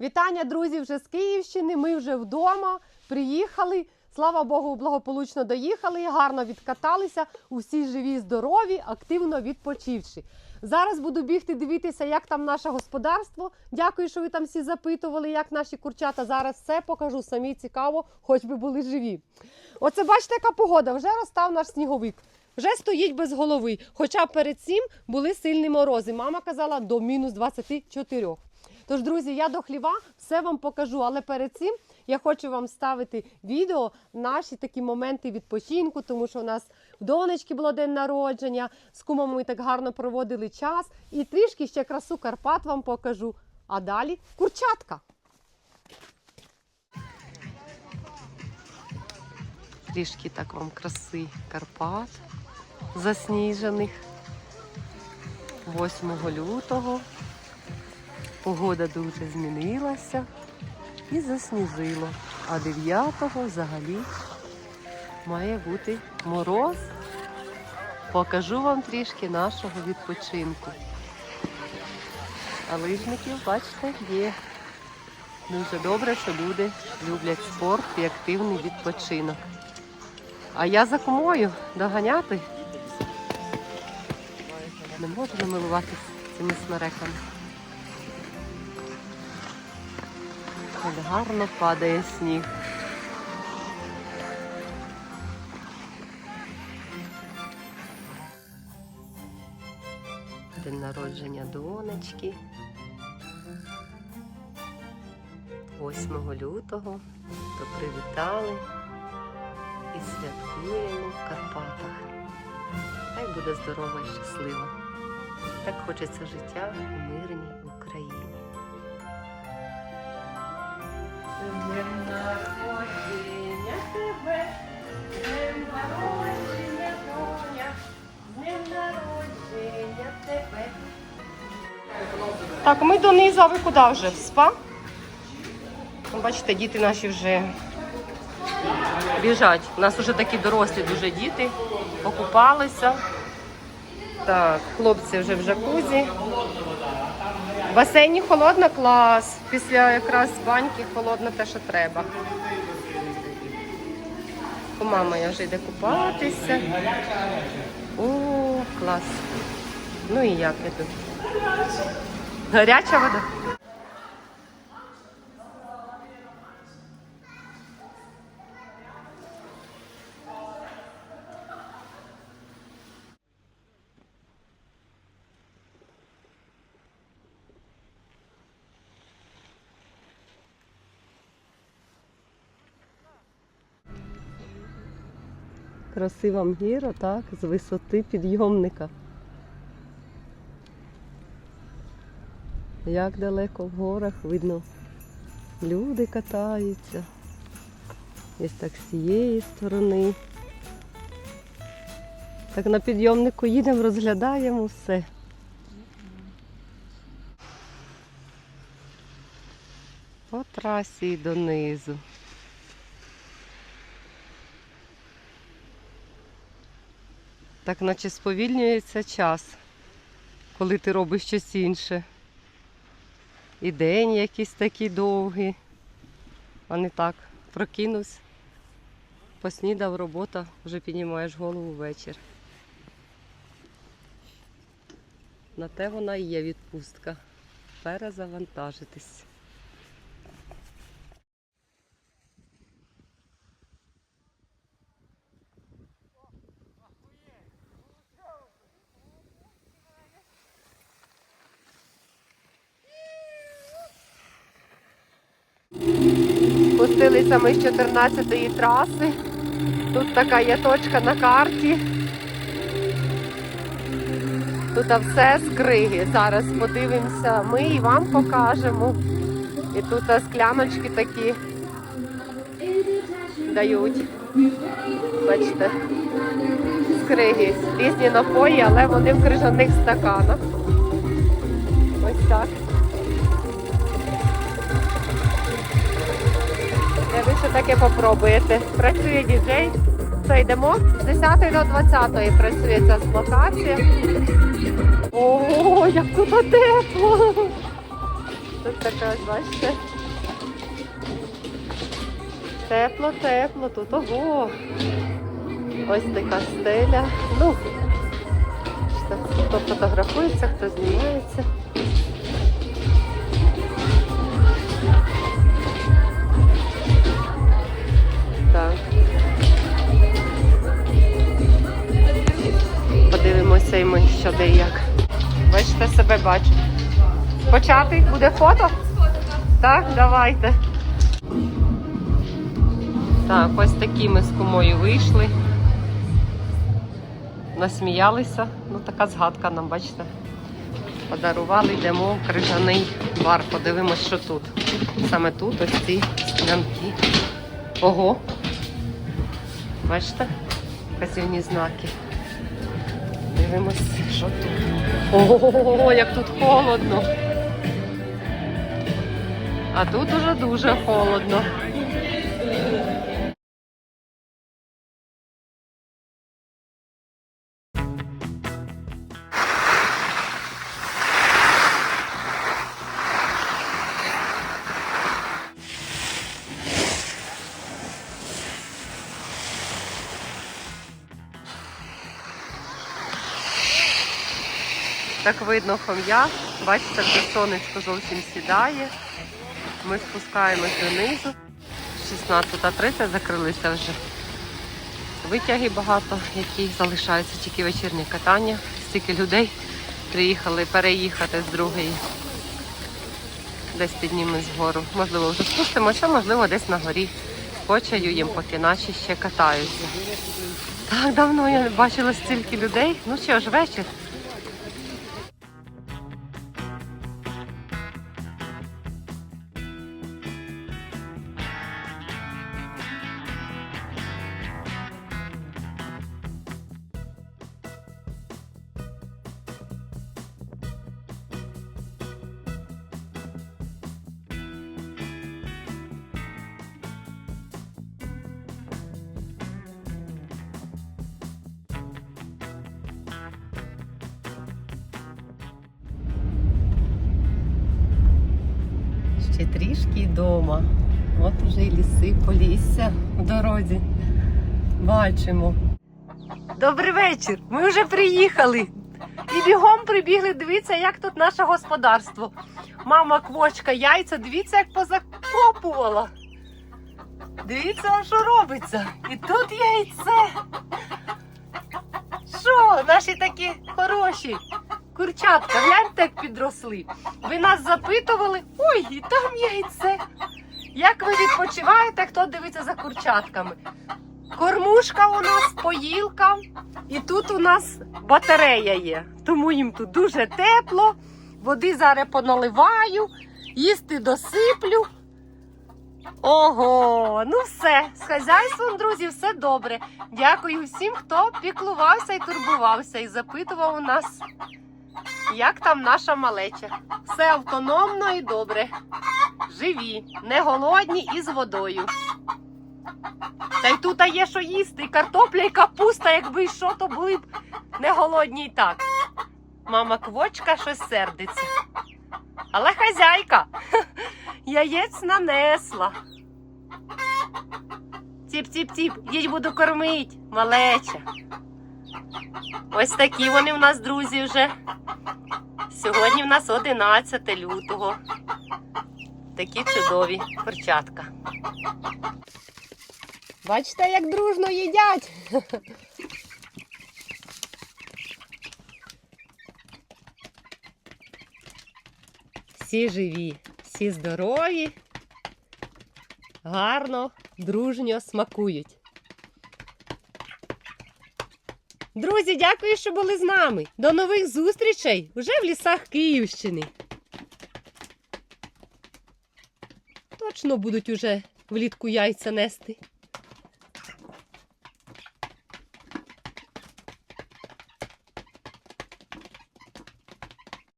Вітання, друзі, вже з Київщини. Ми вже вдома приїхали. Слава Богу, благополучно доїхали, гарно відкаталися. Усі живі, здорові, активно відпочивши. Зараз буду бігти дивитися, як там наше господарство. Дякую, що ви там всі запитували, як наші курчата. Зараз все покажу. Самі цікаво, хоч би були живі. Оце бачите, яка погода. Вже розстав наш сніговик. Вже стоїть без голови. Хоча перед цим були сильні морози. Мама казала до мінус 24. Тож, друзі, я до хліва все вам покажу, але перед цим я хочу вам ставити відео наші такі моменти відпочинку, тому що у нас в донечки було день народження, з кумом ми так гарно проводили час. І трішки ще красу Карпат вам покажу. А далі курчатка. Трішки так вам краси Карпат засніжених 8 лютого. Погода дуже змінилася і засніжило. А 9-го взагалі має бути мороз. Покажу вам трішки нашого відпочинку. А лижників, бачите, є. Дуже добре, що люди люблять спорт і активний відпочинок. А я за кумою доганяти. Не можу намилуватися цими смереками. Як гарно падає сніг. День народження донечки. 8 лютого то привітали і святкуємо в Карпатах. Хай буде здорова і щаслива. Так хочеться життя у мирній Україні. Так, ми донизу, а ви куди вже? В спа? Ну, Бачите, діти наші вже біжать. У нас вже такі дорослі дуже діти, покупалися. Так, хлопці вже в жакузі. В басейні холодно клас. Після якраз баньки холодно те, що треба. Кума моя вже йде купатися. О, клас. Ну і як я тут? Гаряча вода? Красива мгіра, так, з висоти підйомника. Як далеко в горах видно, люди катаються. Ось так з цієї сторони. Так на підйомнику їдемо, розглядаємо все. По трасі донизу. Так наче сповільнюється час, коли ти робиш щось інше. І день якийсь такий довгий. А не так. Прокинувся, поснідав, робота, вже піднімаєш голову ввечір. На те вона і є відпустка. Перезавантажитись. Спустилися ми з 14-ї траси. Тут така є точка на карті. Тут все з криги. Зараз подивимося ми і вам покажемо. І тут скляночки такі дають. Бачите, з криги. Різні напої, але вони в крижаних стаканах. Ось так. Де ви ще таке попробуєте? Працює діджей. Що йдемо? З 10 до 20 працює ця локація. О, як тут тепло! Тут така, бачите. Тепло, тепло, тут ого. Ось така стеля. Ну, хто фотографується, хто знімається. Себе бачу. Почати буде фото? Так, давайте. Так, ось такі ми з кумою вийшли. Насміялися. Ну, така згадка нам, бачите. Подарували, йдемо в крижаний бар. Подивимось, що тут. Саме тут ось ці склянки. Ого. Бачите? Вказівні знаки. Дивимось, що тут. Ого, як тут холодно. А тут уже дуже холодно. Так видно хом'я. Бачите, вже сонечко зовсім сідає. Ми спускаємось донизу. 16.30 закрилися вже. Витяги багато, які залишаються тільки вечірнє катання. Стільки людей приїхали переїхати з другої. Десь піднімемо згору. Можливо, вже спустимося, можливо, десь на горі. Почаюємо, поки наші ще катаються. Так давно я не бачила стільки людей. Ну що ж, вечір. Ще трішки й дома. От уже і ліси, полісся в дорозі. Бачимо. Добрий вечір. Ми вже приїхали. І бігом прибігли. Дивіться, як тут наше господарство. Мама квочка, яйця, дивіться, як позакопувала. Дивіться, що робиться. І тут яйце. Що, наші такі хороші курчатка, гляньте, як підросли. Ви нас запитували, ой, і там яйце. Як ви відпочиваєте, хто дивиться за курчатками? Кормушка у нас, поїлка, і тут у нас батарея є. Тому їм тут дуже тепло. Води зараз поналиваю, їсти досиплю. Ого, ну все, з хазяйством, друзі, все добре. Дякую всім, хто піклувався і турбувався і запитував у нас, як там наша малеча. Все автономно і добре. Живі, не голодні і з водою. Та й тут є що їсти, і картопля, і капуста, якби й що, то були б не голодні й так. Мама квочка щось сердиться. Але хазяйка яєць нанесла. Тіп-тіп-тіп, їдь буду кормить, малеча. Ось такі вони в нас, друзі, вже. Сьогодні в нас 11 лютого. Такі чудові перчатка. Бачите, як дружно їдять. Всі живі, всі здорові, гарно, дружньо смакують. Друзі, дякую, що були з нами. До нових зустрічей уже в лісах Київщини. Точно будуть уже влітку яйця нести.